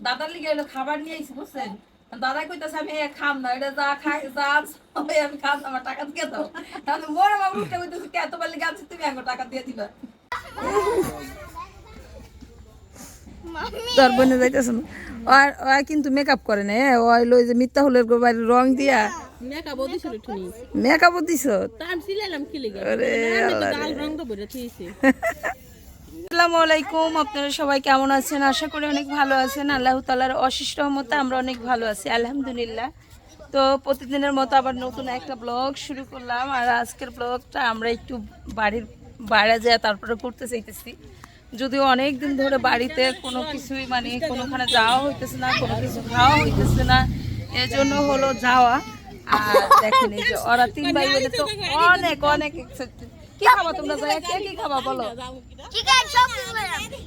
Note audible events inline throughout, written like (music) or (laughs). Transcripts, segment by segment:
দাদার লিগে হলো খাবার নিয়ে আইছি বুঝছেন? দাদা কইতাছে আমি এ খাম না এটা যা খাই যা আমি খাম না, আমার টাকা দিয়ে দাও। তাহলে মোর আমার উঠে কইতাছে কে এত পারলে গাছ তুমি আমার টাকা দিয়ে দিবা। তোর বোনে যাইতেছে না? আর ওই কিন্তু মেকআপ করে না যে মিথ্যা হলের বাড়ির রং দিয়া। মেকা বদি শুরু টুনি মেকআপ দিছ? তান সিলাইলাম কি লিগা? আরে আমি তো গাল রং তো বইরা থইছি। (laughs) আসসালামু আলাইকুম। আপনারা সবাই কেমন আছেন? আশা করি অনেক ভালো আছেন। আল্লাহ তালার অশিষ্ট রহমতে আমরা অনেক ভালো আছি, আলহামদুলিল্লাহ। তো প্রতিদিনের মতো আবার নতুন একটা ব্লগ শুরু করলাম। আর আজকের ব্লগটা আমরা একটু বাড়ির বাইরে যায় তারপরে করতে চাইতেছি যদিও অনেক দিন ধরে বাড়িতে কোনো কিছুই মানে কোনোখানে যাওয়া হইতেছে না, কোনো কিছু খাওয়া হইতেছে না, এজন্য হলো যাওয়া। আর দেখেন এই যে ওরা তিন ভাই তো অনেক অনেক excited। কি খাবা তোমরা যায় কে কি খাবা বলো? সব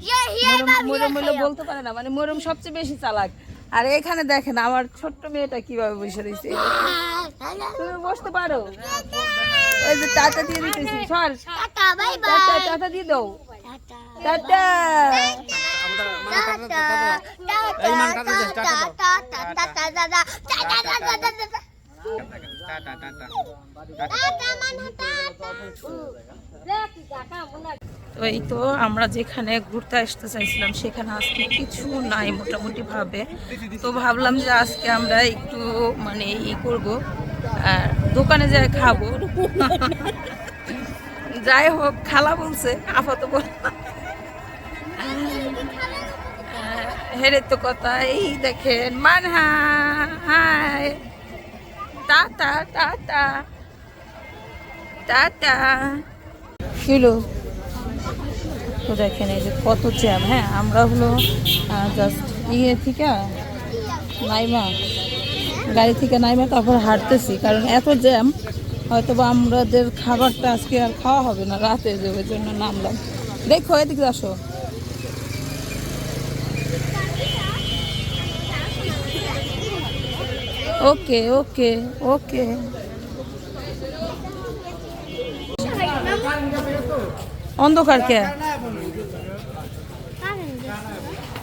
ইয়ে মরম মরম বলতে পারে না মানে মরম সবচেয়ে বেশি চালাক। আর এখানে দেখেন আমার ছোট্ট মেয়েটা কীভাবে বসে রয়েছে। তুমি বসতে পারো। ওই যে টাটা দিয়ে দিতেছি সর। Tata bye bye. Tata tata. দিয়ে দাও। টাটা। ওই তো আমরা যেখানে ঘুরতে আসতে চাইছিলাম, সেখানে আজকে কিছু নাই মোটামুটি ভাবে তো ভাবলাম যে আজকে আমরা একটু মানে ই করব, আর দোকানে যাই খাব। যাই হোক, খালা বলছে, আপাতত বল। হেরে তো কথা, এই দেখেন মান হাই টাটা টাটা টাটা কিলো তো দেখেন এই যে কত জ্যাম হ্যাঁ আমরা হলো জাস্ট ইয়ে থেকে নাইমা, গাড়ি থেকে নাইমা তারপর হাঁটতেছি, কারণ এত জ্যাম হয়তো বা আমাদের খাবারটা আজকে আর খাওয়া হবে না, রাতে, যে ওই জন্য নামলাম। দেখো, এদিকে আসো। ওকে ওকে ওকে অন্ধকার কে?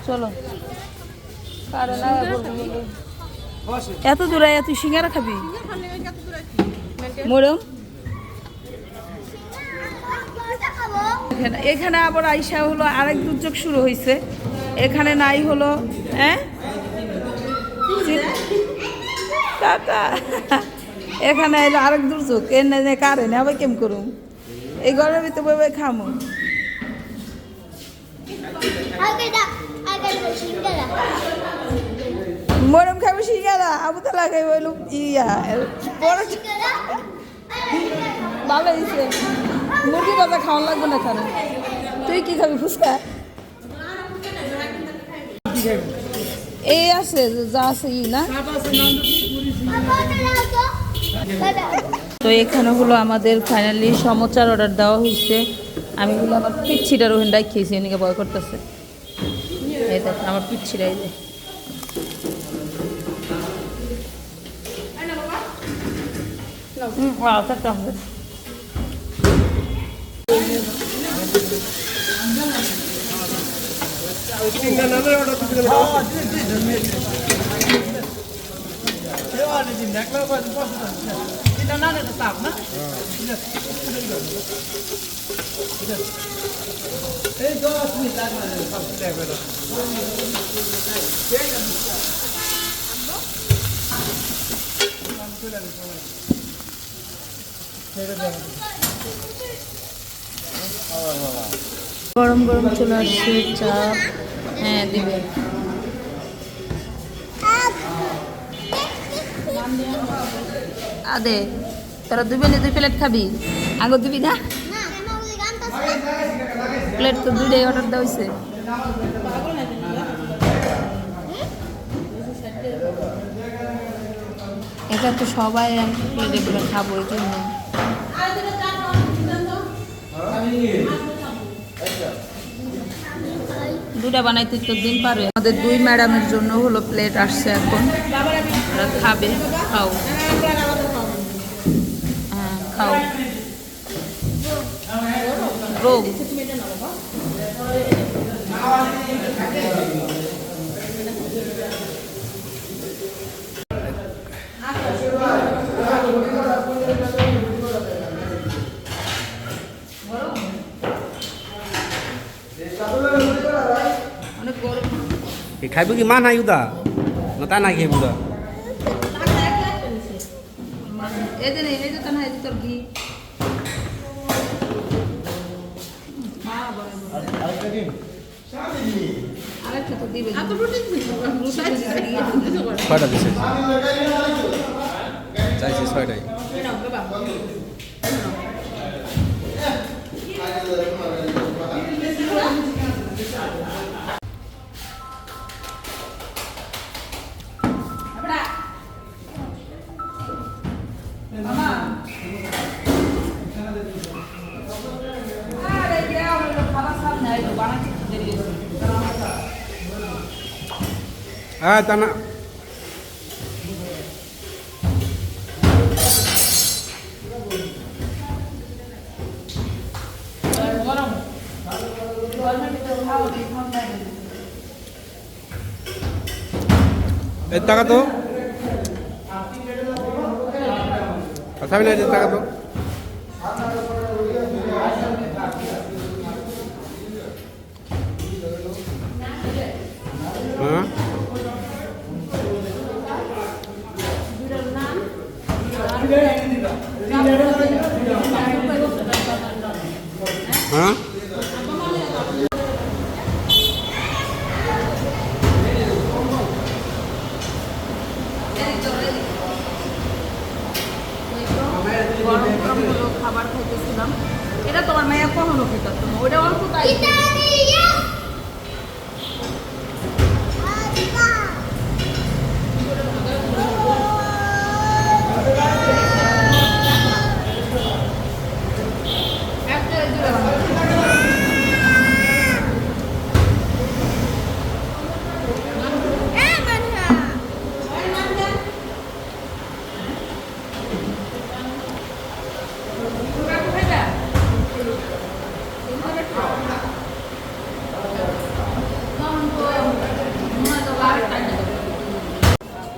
চলো। এত দূরে এত সিঙ্গারা খাবি? মরম? এখানে আবার আইসা হলো আরেক দুর্যোগ শুরু হয়েছে এখানে নাই হলো হ্যাঁ? টাটা এখানে আইলো আরেক দুর্যোগ এনে কারে না, আবার কেম করুম? এই ঘরের ভিতরে বই বই খামো। মরম খাবে সিঙ্গারা আবু তো লাগাই বইল ইয়া। বড় ভালো হয়েছে মুরগি বাজা খাওয়ান লাগবে না খানে তুই কি খাবি ফুচকা? এই আছে, যা আছে ই, না? তো এখানে হলো আমাদের ফাইনালি সমচার অর্ডার দেওয়া হয়েছে আমি হলো আমার পিচ্ছিটা রোহিন খেয়েছি, এনেকে ভয় করতেছে। এই দেখেন আমার পিচ্ছিটা এই হুম, wow, that's awesome. গরম গরম চলে আসছে চা হ্যাঁ দিবে আদে তোরা দুবে নি দুই প্লেট খাবি? আগে দিবি না? প্লেট তো দুইটাই অর্ডার দেওয়া হয়েছে এটা তো সবাই প্লেটে করে খাব এই জন্য। দুটা বানাইতে তো দিন পারে। আমাদের দুই ম্যাডামের জন্য হলো প্লেট আসছে এখন। খাবে, খাও। হ্যাঁ, খাও। রোগ। Thank you. খাইব কি? মা নাই উদা। না তা নাই খাইব উদা। না ছয়টা দিছে। চাইছি ছয়টাই। হ্যাঁ তা না। এই টাকা তো। খাবি না টাকা তো। হ্যাঁ। খাবার খাইতেছিলাম। এটা তোমার মায়া কখনো খেতাম ওটা অল্প তাই।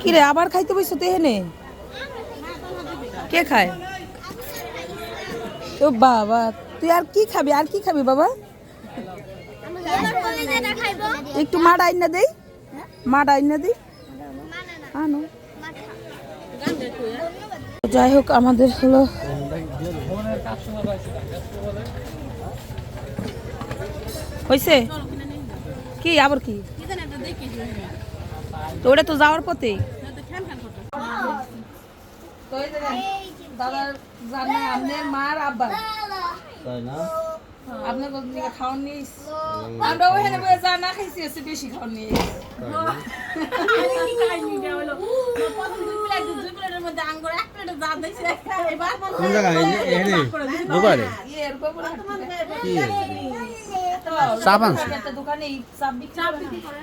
কি রে আবার খাইতে বসছো তো এখানে? কে খায়? ও বাবা, তুই আর কি খাবি? আর কি খাবি বাবা? একটু মাড আইনা দেই? মাড আইনা দেই? আনো। যাই হোক, আমাদের হলো হয়েছে কি, আবার কি? তো ওটা তো যাওয়ার পথে। দাদার জানা আপনার মার আব্বা তাই না আপনার নিয়ে আমরা ওখানে যা না খাইছি বেশি নিয়ে দোকানে চাপ বিক্রি করে।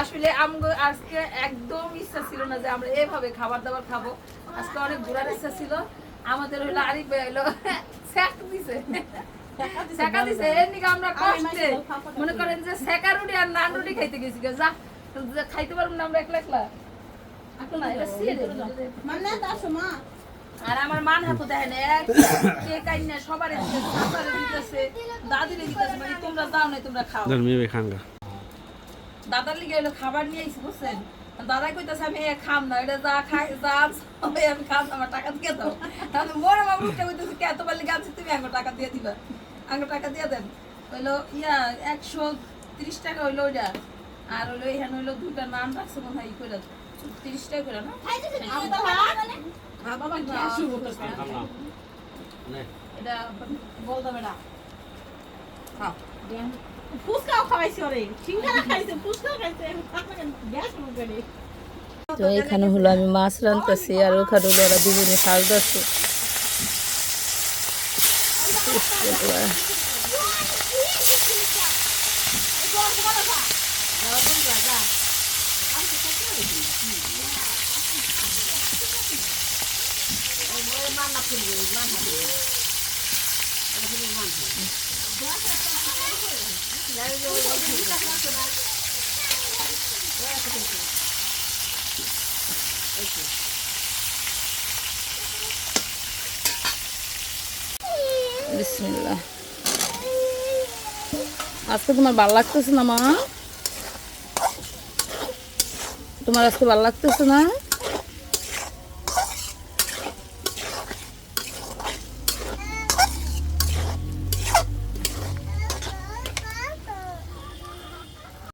আসলে আমগো আজকে একদম ইচ্ছা ছিল না যে আমরা এভাবে খাবার দাবার খাব। আজকে অনেক ঘোরার ইচ্ছা ছিল। আমাদের হলো আরিফ ভাই হলো স্যাক দিছে। সেকা দিছে এর নিকে আমরা কষ্টে মনে করেন যে সেকা রুটি আর নান রুটি খাইতে গেছি যা। যা খাইতে পারব না আমরা একলা একলা। এখন না, এটা সিরে। আর আমার মান হাতে দেখেন এক কে কাইনা সবার দিতেছে দিতেছে দাদিরে দিতেছে মানে তোমরা দাও না তোমরা খাও। দাদার লিগে এলো খাবার নিয়ে আইছি বুঝছেন? দাদা কইতাছে আমি খাম না এটা যা খাই যা আমি খাম না, আমার টাকা দিয়ে দাও। তাহলে মোরে মামু উঠে কইতেছে কে এত পারলে গাছ তুমি আঙ্গ টাকা দিয়ে দিবা। আঙ্গ টাকা দিয়ে দেন। হইল ইয়া একশো তিরিশ টাকা হইল ওইটা। আর হইল এখানে হইল দুইটা নান রাখছে মনে হয় ই করে তিরিশ টাকা করে না? এটা বলতে না খাও। ফুচকাও খাওয়াইছে ওরে। সিঙ্গারা খাইছে ফুচকাও খাইছে গ্যাস তো এখানে হলো আমি মাছ রাঁধতেছি আর ওখানে হলো ওরা দুজনে শাক দিচ্ছে আজকে তোমার ভালো লাগতেছে না মা? তোমার আজকে ভালো লাগতেছে না?